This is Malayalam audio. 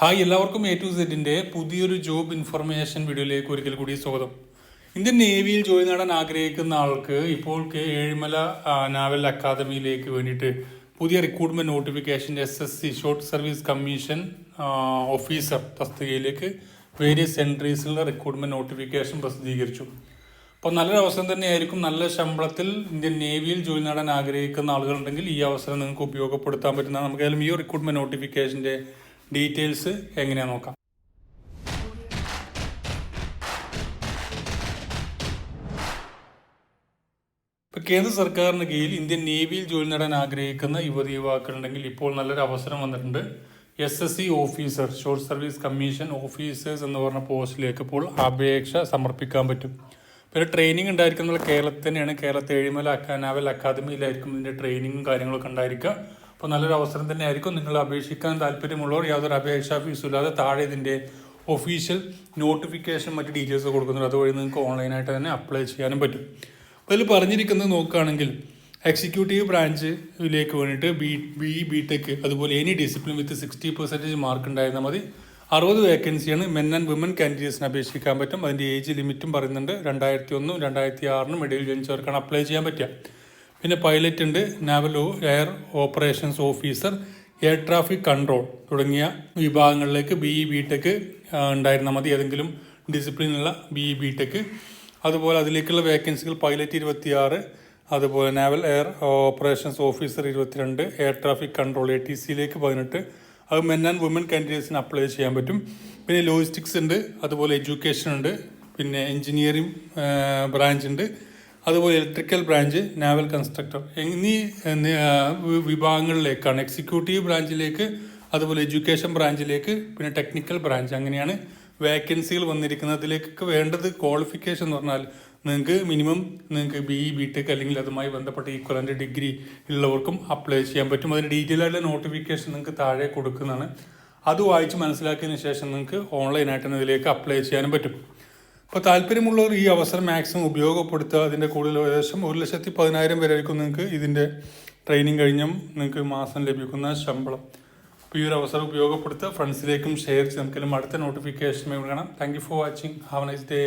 ഹായ് എല്ലാവർക്കും എ ടു സെഡിന്റെ പുതിയൊരു ജോബ് ഇൻഫർമേഷൻ വീഡിയോയിലേക്ക് ഒരിക്കൽ കൂടി സ്വാഗതം. ഇന്ത്യൻ നേവിയിൽ ജോലി നേടാൻ ആഗ്രഹിക്കുന്ന ആൾക്ക് ഇപ്പോൾ ഏഴിമല നാവൽ അക്കാദമിയിലേക്ക് വേണ്ടിയിട്ട് പുതിയ recruitment notification S S C short service commission officer തസ്തികയിലേക്ക് വേരിയസ് എൻട്രീസിലുള്ള റിക്രൂട്ട്മെന്റ് നോട്ടിഫിക്കേഷൻ പ്രസിദ്ധീകരിച്ചു. അപ്പോൾ നല്ലൊരു അവസരം തന്നെയായിരിക്കും. നല്ല ശമ്പളത്തിൽ ഇന്ത്യൻ നേവിയിൽ ജോലി നേടാൻ ആഗ്രഹിക്കുന്ന ആളുകളുണ്ടെങ്കിൽ ഈ അവസരം നിങ്ങൾക്ക് ഉപയോഗപ്പെടുത്താൻ പറ്റുന്ന നമുക്കായാലും ഈ റിക്രൂട്ട്മെന്റ് നോട്ടിഫിക്കേഷന്റെ ഡീറ്റെയിൽസ് എങ്ങനെയാ നോക്കാം. കേന്ദ്ര സർക്കാരിന് കീഴിൽ ഇന്ത്യൻ നേവിയിൽ ജോലി നേടാൻ ആഗ്രഹിക്കുന്ന യുവതി യുവാക്കളുണ്ടെങ്കിൽ ഇപ്പോൾ നല്ലൊരു അവസരം വന്നിട്ടുണ്ട്. S S C officer short service commission officers എന്ന് പറഞ്ഞ പോസ്റ്റിലേക്ക് ഇപ്പോൾ അപേക്ഷ സമർപ്പിക്കാൻ പറ്റും. പിന്നെ ട്രെയിനിങ് ഉണ്ടായിരിക്കുന്നത് കേരളത്തിൽ തന്നെയാണ് കേരളത്തെ ഏഴിമല അക്കാ- നാവൽ അക്കാദമിയിലായിരിക്കും ഇതിന്റെ ട്രെയിനിങ്ങും കാര്യങ്ങളൊക്കെ ഉണ്ടായിരിക്കുക. അപ്പോൾ നല്ലൊരു അവസരം തന്നെ ആയിരിക്കും നിങ്ങൾ അപേക്ഷിക്കാൻ താല്പര്യമുള്ളവർ യാതൊരു അപേക്ഷാ ഫീസും ഇല്ലാതെ താഴെ ഇതിന്റെ ഒഫീഷ്യൽ നോട്ടിഫിക്കേഷൻ മറ്റ് ഡീറ്റെയിൽസ് കൊടുക്കുന്നുണ്ട്. അതുവഴി നിങ്ങൾക്ക് ഓൺലൈനായിട്ട് തന്നെ അപ്ലൈ ചെയ്യാനും പറ്റും. അപ്പോൾ ഇതിൽ പറഞ്ഞിരിക്കുന്നത് നോക്കുകയാണെങ്കിൽ എക്സിക്യൂട്ടീവ് ബ്രാഞ്ചിലേക്ക് വേണ്ടിയിട്ട് ബി ബി ബി ടെക് അതുപോലെ any discipline with sixty percentage mark ഉണ്ടായിരുന്നാൽ മതി. അറുപത് വേക്കൻസിയാണ് മെൻ ആൻഡ് വിമൻ കാൻഡിഡേറ്റ്സിന് അപേക്ഷിക്കാൻ പറ്റും. അതിന്റെ ഏജ് ലിമിറ്റും പറയുന്നുണ്ട്. രണ്ടായിരത്തി ഒന്നും രണ്ടായിരത്തി ആറിനും ഇടയിൽ ജനിച്ചവർക്കാണ് അപ്ലൈ ചെയ്യാൻ പറ്റുക. പിന്നെ പൈലറ്റ് ഉണ്ട് naval air operations officer air traffic control തുടങ്ങിയ വിഭാഗങ്ങളിലേക്ക് ബി ഇ ബി ടെക് ഉണ്ടായിരുന്നാൽ മതി. ഏതെങ്കിലും ഡിസിപ്ലിനുള്ള ബി ഇ ബി ടെക് അതുപോലെ അതിലേക്കുള്ള വേക്കൻസികൾ പൈലറ്റ് ഇരുപത്തിയാറ് അതുപോലെ നാവൽ എയർ ഓപ്പറേഷൻസ് ഓഫീസർ ഇരുപത്തിരണ്ട് air traffic control A T സിയിലേക്ക് പതിനെട്ട്. അത് മെൻ ആൻഡ് വുമൻ കാൻഡിഡേറ്റ്സിന് അപ്ലൈ ചെയ്യാൻ പറ്റും. പിന്നെ ലോജിസ്റ്റിക്സ് ഉണ്ട് അതുപോലെ എഡ്യൂക്കേഷൻ ഉണ്ട് പിന്നെ എഞ്ചിനീയറിംഗ് ബ്രാഞ്ച് ഉണ്ട്. അതുപോലെ ഇലക്ട്രിക്കൽ ബ്രാഞ്ച് നാവൽ കൺസ്ട്രക്ടർ എന്നീ വിഭാഗങ്ങളിലേക്കാണ് എക്സിക്യൂട്ടീവ് ബ്രാഞ്ചിലേക്ക് അതുപോലെ എഡ്യൂക്കേഷൻ ബ്രാഞ്ചിലേക്ക് പിന്നെ ടെക്നിക്കൽ ബ്രാഞ്ച് അങ്ങനെയാണ് വേക്കൻസികൾ വന്നിരിക്കുന്നത്. അതിലേക്ക് വേണ്ടത് ക്വാളിഫിക്കേഷൻ എന്ന് പറഞ്ഞാൽ നിങ്ങൾക്ക് മിനിമം നിങ്ങൾക്ക് ബി ഇ ബി ടെക് അല്ലെങ്കിൽ അതുമായി ബന്ധപ്പെട്ട ഈക്വലന്റ് ഡിഗ്രി ഉള്ളവർക്കും അപ്ലൈ ചെയ്യാൻ പറ്റും. അതിന് ഡീറ്റെയിൽ ആയിട്ടുള്ള നോട്ടിഫിക്കേഷൻ നിങ്ങൾക്ക് താഴെ കൊടുക്കുന്നതാണ്. അത് വായിച്ച് മനസ്സിലാക്കിയതിന് ശേഷം നിങ്ങൾക്ക് ഓൺലൈനായിട്ട് ഇതിലേക്ക് അപ്ലൈ ചെയ്യാനും പറ്റും. അപ്പോൾ താല്പര്യമുള്ളവർ ഈ അവസരം മാക്സിമം ഉപയോഗപ്പെടുത്തുക. അതിന്റെ കൂടുതൽ ഏകദേശം ഒരു ലക്ഷത്തി പതിനായിരം വരെ ആയിരിക്കും നിങ്ങൾക്ക് ഇതിന്റെ ട്രെയിനിങ് കഴിഞ്ഞും നിങ്ങൾക്ക് മാസം ലഭിക്കുന്ന ശമ്പളം. അപ്പോൾ ഈ ഒരു അവസരം ഉപയോഗപ്പെടുത്തുക. ഫ്രണ്ട്സിലേക്കും ഷെയർ ചെയ്ത് നമുക്കെല്ലാം അടുത്ത നോട്ടിഫിക്കേഷൻ വിളിക്കണം thank you for watching have nice day